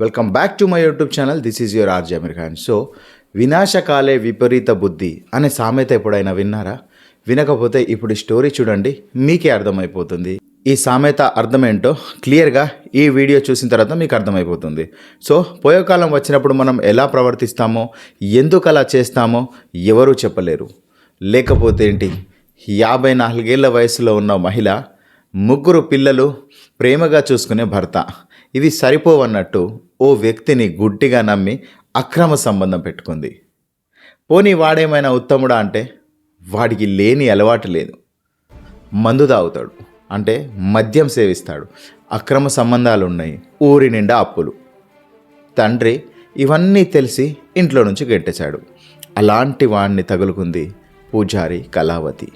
Welcome back to my YouTube channel this is your RJ Aamir Khan so వినాశకాలే విపరీత బుద్ధి అనే సామెత ఎప్పుడైనా విన్నారా? వినకపోతే ఇప్పుడు స్టోరీ చూడండి. మీకే అర్థమైపోతుంది. ఈ సామెత అర్థమేంటో క్లియర్గా ఈ వీడియో చూసిన తర్వాత మీకు అర్థమైపోతుంది. సో పోయేకాలం వచ్చినప్పుడు మనం ఎలా ప్రవర్తిస్తామో ఎందుకు అలా చేస్తామో ఎవరూ చెప్పలేరు. లేకపోతే ఏంటి? యాభై నాలుగేళ్ళ వయసులో ఉన్న మహిళ ముగ్గురు పిల్లలు ప్రేమగా చూసుకునే భర్త. ఇవి సరిపోవన్నట్టు ఓ వ్యక్తిని గుడ్డిగా నమ్మి అక్రమ సంబంధం పెట్టుకుంది. పోనీ వాడేమైనా ఉత్తముడా అంటే? వాడికి లేని అలవాటు లేదు. మందు తాగుతాడు. అంటే మద్యం సేవిస్తాడు. అక్రమ సంబంధాలు ఉన్నాయి ఊరి నిండా అప్పులు. తండ్రి ఇవన్నీ తెలిసి ఇంట్లో నుంచి గెంటేశాడు. అలాంటి వాణ్ణి తగులుకుంది పూజారి కళావతి.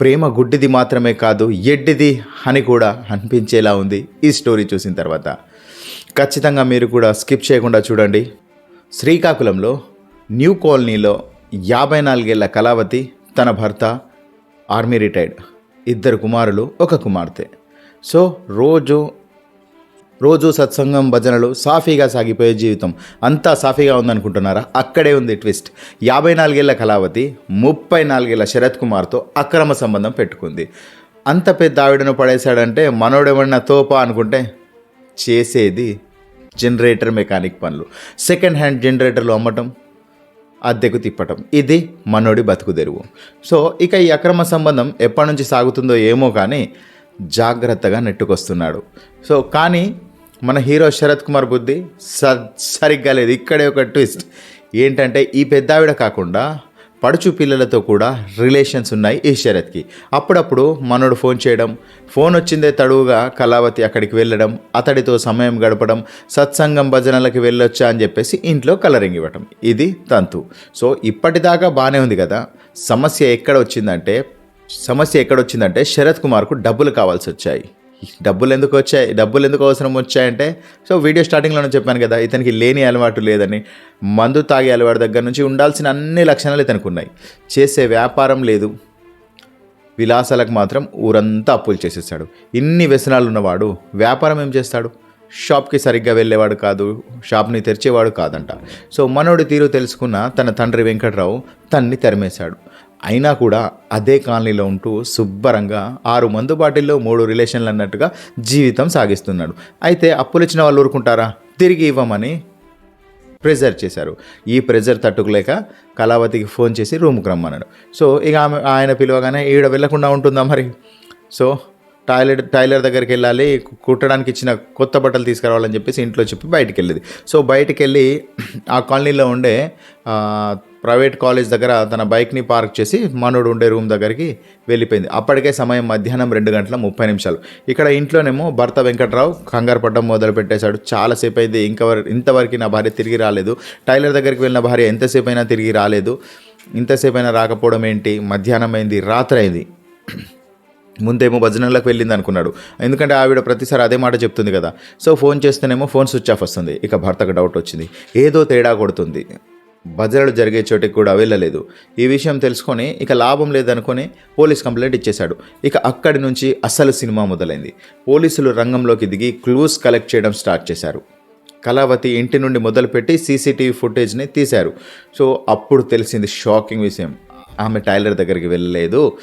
ప్రేమ గుడ్డిది మాత్రమే కాదు ఎడ్డిది అని కూడా అనిపించేలా ఉంది ఈ స్టోరీ చూసిన తర్వాత. ఖచ్చితంగా మీరు కూడా స్కిప్ చేయకుండా చూడండి. శ్రీకాకుళంలో న్యూ కాలనీలో యాభై నాలుగేళ్ళ కళావతి తన భర్త ఆర్మీ రిటైర్డ్. ఇద్దరు కుమారులు ఒక కుమార్తె. సో రోజు రోజు సత్సంగం భజనలు సాఫీగా సాగిపోయే జీవితం. అంతా సాఫీగా ఉందనుకుంటున్నారా? అక్కడే ఉంది ట్విస్ట్. యాభై నాలుగేళ్ళ కళావతి ముప్పై నాలుగేళ్ళ శరత్ కుమార్తో అక్రమ సంబంధం పెట్టుకుంది. అంత పెద్ద ఆవిడను పడేశాడంటే మనోడేమన్నా తోపా అనుకుంటే చేసేది జనరేటర్ మెకానిక్ పనులు. సెకండ్ హ్యాండ్ జనరేటర్లు అమ్మటం అద్దెకు తిప్పటం. ఇది మనోడి బతుకుదెరువు సో ఇక ఈ అక్రమ సంబంధం ఎప్పటి నుంచి సాగుతుందో ఏమో కానీ జాగ్రత్తగా నెట్టుకొస్తున్నాడు. సో కానీ మన హీరో శరత్ కుమార్ బుద్ధి స సరిగ్గా లేదు. ఇక్కడే ఒక ట్విస్ట్. ఏంటంటే ఈ పెద్దావిడ కాకుండా పడుచు పిల్లలతో కూడా రిలేషన్స్ ఉన్నాయి ఈ శరత్కి. అప్పుడప్పుడు మనోడు ఫోన్ చేయడం ఫోన్ వచ్చిందే తడువుగా కళావతి అక్కడికి వెళ్ళడం అతడితో సమయం గడపడం సత్సంగం భజనలకు వెళ్ళొచ్చా అని చెప్పేసి ఇంట్లో కలరింగ్ ఇవ్వటం. ఇది తంతు. సో ఇప్పటిదాకా బాగానే ఉంది కదా. సమస్య ఎక్కడ వచ్చిందంటే సమస్య ఎక్కడ వచ్చిందంటే శరత్ కుమార్కు డబ్బులు కావాల్సి వచ్చాయి. డబ్బులు ఎందుకు వచ్చాయి? డబ్బులు ఎందుకు అవసరం వచ్చాయంటే సో వీడియో స్టార్టింగ్లోనే చెప్పాను కదా ఇతనికి లేని అలవాటు లేదని మందు తాగే అలవాటు దగ్గర నుంచి ఉండాల్సిన అన్ని లక్షణాలు ఇతనికి ఉన్నాయి చేసే వ్యాపారం లేదు. విలాసాలకు మాత్రం ఊరంతా అప్పులు చేసేస్తాడు ఇన్ని వ్యసనాలు ఉన్నవాడు వ్యాపారం ఏం చేస్తాడు? షాప్కి సరిగ్గా వెళ్ళేవాడు కాదు షాప్ని తెరిచేవాడు కాదంట. సో మనోడి తీరు తెలుసుకున్న తన తండ్రి వెంకట్రావు తన్ని తెరమేశాడు. అయినా కూడా అదే కాలనీలో ఉంటూ శుభ్రంగా ఆరు మందు బాటిల్లో మూడు రిలేషన్లు అన్నట్టుగా జీవితం సాగిస్తున్నాడు. అయితే అప్పులు ఇచ్చిన వాళ్ళు ఊరుకుంటారా? తిరిగి ఇవ్వమని ప్రెజర్ చేశారు. ఈ ప్రెజర్ తట్టుకోలేక కళావతికి ఫోన్ చేసి రూమ్కి రమ్మన్నాడు. సో ఇక ఆమె ఆయన పిలవగానే ఈడ వెళ్ళకుండా ఉంటుందా మరి? సో టాయిలెట్ టైలర్ దగ్గరికి వెళ్ళాలి కుట్టడానికి ఇచ్చిన కొత్త బట్టలు తీసుకురావాలని చెప్పేసి ఇంట్లో చెప్పి బయటికి వెళ్ళేది. సో బయటికి వెళ్ళి ఆ కాలనీలో ఉండే ప్రైవేట్ కాలేజ్ దగ్గర తన బైక్ని పార్క్ చేసి మనోడు ఉండే రూమ్ దగ్గరికి వెళ్ళిపోయింది. అప్పటికే సమయం మధ్యాహ్నం రెండు గంటల ముప్పై నిమిషాలు. ఇక్కడ ఇంట్లోనేమో భర్త వెంకట్రావు కంగారు పడ్డం మొదలు పెట్టేశాడు. చాలాసేపు అయింది. ఇంకా ఇంతవరకు నా భార్య తిరిగి రాలేదు. టైలర్ దగ్గరికి వెళ్ళిన భార్య ఎంతసేపు అయినా తిరిగి రాలేదు. ఇంతసేపు అయినా రాకపోవడం ఏంటి? మధ్యాహ్నం అయింది రాత్రి అయింది. ముందేమో భజనలకు వెళ్ళింది అనుకున్నాడు. ఎందుకంటే ఆవిడ ప్రతిసారి అదే మాట చెప్తుంది కదా. సో ఫోన్ చేస్తేనేమో ఫోన్ స్విచ్ ఆఫ్ వస్తుంది. ఇక భర్తకు డౌట్ వచ్చింది. ఏదో తేడా కొడుతుంది. బజరలు జరిగే చోటికి కూడా వెళ్ళలేదు. ఈ విషయం తెలుసుకొని ఇక లాభం లేదనుకొని పోలీస్ కంప్లైంట్ ఇచ్చేశాడు. ఇక అక్కడి నుంచి అసలు సినిమా మొదలైంది. పోలీసులు రంగంలోకి దిగి క్లూస్ కలెక్ట్ చేయడం స్టార్ట్ చేశారు. కళావతి ఇంటి నుండి మొదలుపెట్టి సీసీటీవీ ఫుటేజ్ని తీశారు. సో అప్పుడు తెలిసింది షాకింగ్ విషయం. ఆమె టైలర్ దగ్గరికి వెళ్ళలేదు.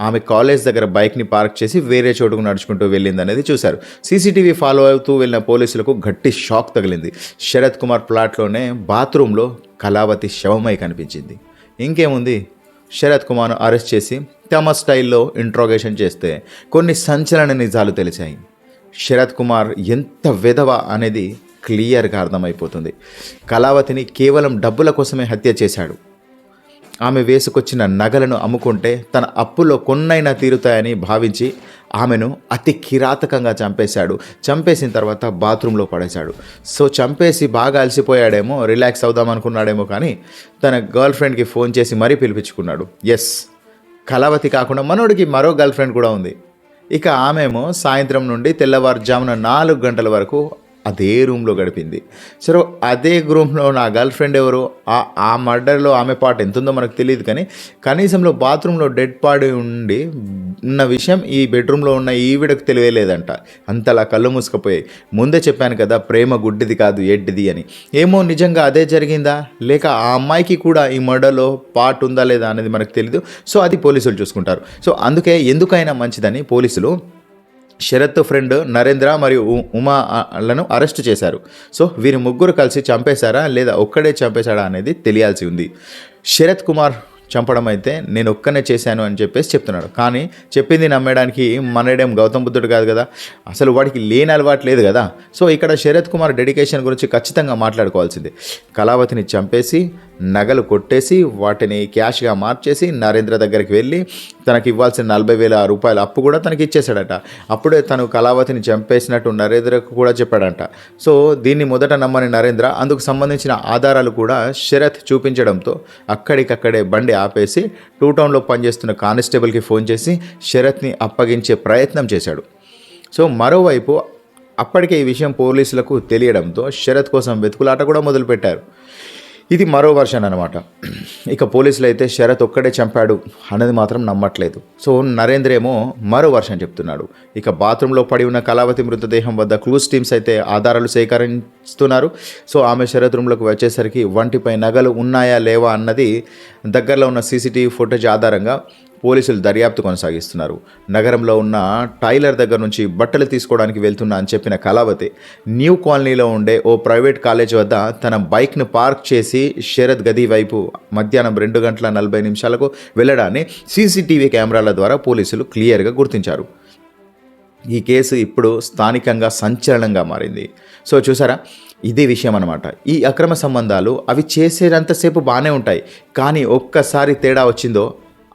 ఆమె కాలేజ్ దగ్గర బైక్ని పార్క్ చేసి వేరే చోటుకు నడుచుకుంటూ వెళ్ళింది అనేది చూశారు. సీసీటీవీ ఫాలో అవుతూ వెళ్ళిన పోలీసులకు గట్టి షాక్ తగిలింది. శరత్ కుమార్ ప్లాట్లోనే బాత్రూంలో కళావతి శవమై కనిపించింది. ఇంకేముంది? శరత్ కుమార్ను అరెస్ట్ చేసి తమ స్టైల్లో ఇంట్రోగేషన్ చేస్తే కొన్ని సంచలన నిజాలు తెలిసాయి. శరత్ కుమార్ ఎంత వెధవ అనేది క్లియర్గా అర్థమైపోతుంది. కళావతిని కేవలం డబ్బుల కోసమే హత్య చేశాడు. ఆమె వేసుకొచ్చిన నగలను అమ్ముకుంటే తన అప్పులో కొన్నైనా తీరుతాయని భావించి ఆమెను అతి కిరాతకంగా చంపేశాడు. చంపేసిన తర్వాత బాత్రూంలో పడేశాడు. సో చంపేసి బాగా అలసిపోయాడేమో రిలాక్స్ అవుదాం అనుకున్నాడేమో కానీ తన గర్ల్ ఫ్రెండ్కి ఫోన్ చేసి మరీ పిలిపించుకున్నాడు. ఎస్ కళావతి కాకుండా మనోడికి మరో గర్ల్ ఫ్రెండ్ కూడా ఉంది. ఇక ఆమెమో సాయంత్రం నుండి తెల్లవారుజామున నాలుగు గంటల వరకు అదే రూమ్లో గడిపింది. సరే అదే గ్రూప్లో నా గర్ల్ ఫ్రెండ్ ఎవరు? ఆ ఆ మర్డర్లో ఆమె పాట ఎంత ఉందో మనకు తెలియదు కానీ కనీసంలో బాత్రూంలో డెడ్ పాడి ఉండి ఉన్న విషయం ఈ బెడ్రూమ్లో ఉన్న ఈవిడకు తెలియలేదంట. అంతలా కళ్ళు మూసుకపోయాయి. ముందే చెప్పాను కదా ప్రేమ గుడ్డిది కాదు ఎడ్డిది అని. ఏమో నిజంగా అదే జరిగిందా? లేక ఆ అమ్మాయికి కూడా ఈ మర్డర్లో పార్ట్ ఉందా లేదా అనేది మనకు తెలియదు సో అది పోలీసులు చూసుకుంటారు. సో అందుకే ఎందుకైనా మంచిదని పోలీసులు శరత్ ఫ్రెండ్ నరేంద్ర మరియు ఉమాలను ఉమా లను అరెస్ట్ చేశారు. సో వీరి ముగ్గురు కలిసి చంపేశారా లేదా ఒక్కడే చంపేశాడా అనేది తెలియాల్సి ఉంది. శరత్ కుమార్ చంపడం అయితే నేను ఒక్కనే చేశాను అని చెప్పేసి చెప్తున్నాడు. కానీ చెప్పింది నమ్మేయడానికి మనడేం గౌతమ్ బుద్ధుడు కాదు కదా. అసలు వాడికి లేని అలవాటు లేదు కదా. సో ఇక్కడ శరత్ కుమార్ డెడికేషన్ గురించి ఖచ్చితంగా మాట్లాడుకోవాల్సిందే. కళావతిని చంపేసి నగలు కొట్టేసి వాటిని క్యాష్గా మార్చేసి నరేంద్ర దగ్గరికి వెళ్ళి తనకి ఇవ్వాల్సిన నలభై వేల రూపాయల అప్పు కూడా తనకి ఇచ్చేశాడట. అప్పుడే తను కళావతిని చంపేసినట్టు నరేంద్రకు కూడా చెప్పాడంట. సో దీన్ని మొదట నమ్మని నరేంద్ర అందుకు సంబంధించిన ఆధారాలు కూడా శరత్ చూపించడంతో అక్కడికక్కడే బండి ఆపేసి టూ టౌన్లో పనిచేస్తున్న కానిస్టేబుల్కి ఫోన్ చేసి శరత్ని అప్పగించే ప్రయత్నం చేశాడు. సో మరోవైపు అప్పటికే ఈ విషయం పోలీసులకు తెలియడంతో శరత్ కోసం వెతుకులాట కూడా మొదలుపెట్టారు. ఇది మరో వర్షన్ అనమాట ఇక పోలీసులు అయితే శరత్ ఒక్కడే చంపాడు అన్నది మాత్రం నమ్మట్లేదు. సో నరేంద్ర ఏమో మరో వర్షన్ చెప్తున్నాడు. ఇక బాత్రూంలో పడి ఉన్న కళావతి మృతదేహం వద్ద క్లూస్ టీమ్స్ అయితే ఆధారాలు సేకరిస్తున్నారు. సో ఆమె శరత్ రూమ్లోకి వచ్చేసరికి వంటిపై నగలు ఉన్నాయా లేవా అన్నది దగ్గరలో ఉన్న సీసీటీవీ ఫుటేజ్ ఆధారంగా పోలీసులు దర్యాప్తు కొనసాగిస్తున్నారు. నగరంలో ఉన్న టైలర్ దగ్గర నుంచి బట్టలు తీసుకోవడానికి వెళ్తున్నా అని చెప్పిన కళావతి న్యూ కాలనీలో ఉండే ఓ ప్రైవేట్ కాలేజ్ వద్ద తన బైక్ను పార్క్ చేసి శరత్ గది వైపు మధ్యాహ్నం రెండు గంటల నలభై నిమిషాలకు వెళ్ళడాన్ని సీసీటీవీ కెమెరాల ద్వారా పోలీసులు క్లియర్గా గుర్తించారు. ఈ కేసు ఇప్పుడు స్థానికంగా సంచలనంగా మారింది. సో చూసారా ఇదే విషయం అనమాట ఈ అక్రమ సంబంధాలు అవి చేసేదంతసేపు బాగానే ఉంటాయి. కానీ ఒక్కసారి తేడా వచ్చిందో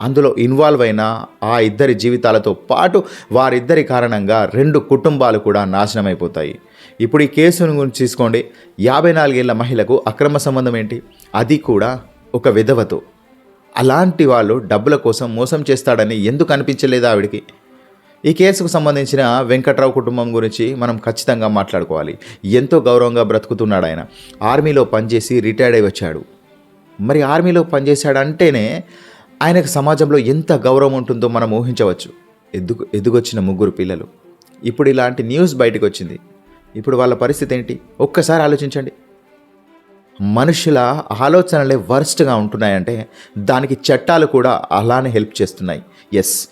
అందులో ఇన్వాల్వ్ అయిన ఆ ఇద్దరి జీవితాలతో పాటు వారిద్దరి కారణంగా రెండు కుటుంబాలు కూడా నాశనం అయిపోతాయి ఇప్పుడు ఈ కేసును గురించి తీసుకోండి యాభై నాలుగేళ్ళ మహిళకు అక్రమ సంబంధం ఏంటి? అది కూడా ఒక విధవతో. అలాంటి వాళ్ళు డబ్బుల కోసం మోసం చేస్తాడని ఎందుకు అనిపించలేదు ఆవిడికి? ఈ కేసుకు సంబంధించిన వెంకట్రావు కుటుంబం గురించి మనం ఖచ్చితంగా మాట్లాడుకోవాలి. ఎంతో గౌరవంగా బ్రతుకుతున్నాడు ఆయన. ఆర్మీలో పనిచేసి రిటైర్డ్ అయి వచ్చాడు. మరి ఆర్మీలో పనిచేశాడంటేనే ఆయనకు సమాజంలో ఎంత గౌరవం ఉంటుందో మనం ఊహించవచ్చు. ఎదుగు ఎదుగొచ్చిన ముగ్గురు పిల్లలు. ఇప్పుడు ఇలాంటి న్యూస్ బయటకు వచ్చింది ఇప్పుడు వాళ్ళ పరిస్థితి ఏంటి? ఒక్కసారి ఆలోచించండి. మనుషుల ఆలోచనలే వర్స్ట్గా ఉంటున్నాయంటే దానికి చట్టాలు కూడా అలానే హెల్ప్ చేస్తున్నాయి. ఎస్.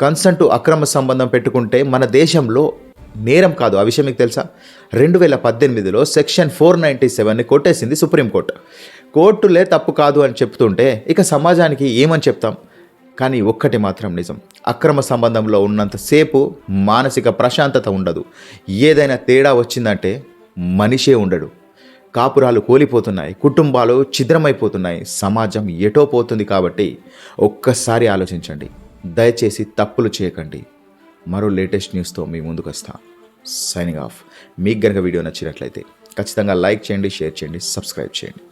కన్సంట్ అక్రమ సంబంధం పెట్టుకుంటే మన దేశంలో నేరం కాదు. ఆ విషయం మీకు తెలుసా? రెండు వేల పద్దెనిమిదిలో సెక్షన్ ఫోర్ నైంటీ సెవెన్ని కొట్టేసింది సుప్రీంకోర్టు. కోర్టులే తప్పు కాదు అని చెప్తుంటే ఇక సమాజానికి ఏమని చెప్తాం? కానీ ఒక్కటి మాత్రం నిజం. అక్రమ సంబంధంలో ఉన్నంతసేపు మానసిక ప్రశాంతత ఉండదు. ఏదైనా తేడా వచ్చిందంటే మనిషే ఉండడు. కాపురాలు కోలిపోతున్నాయి కుటుంబాలు ఛిద్రమైపోతున్నాయి సమాజం ఎటో పోతుంది కాబట్టి ఒక్కసారి ఆలోచించండి. దయచేసి తప్పులు చేయకండి. మరో లేటెస్ట్ న్యూస్తో మీ ముందుకు వస్తా. Signing off. మీకు గనక వీడియో నచ్చినట్లయితే ఖచ్చితంగా లైక్ చేయండి షేర్ చేయండి సబ్స్క్రైబ్ చేయండి.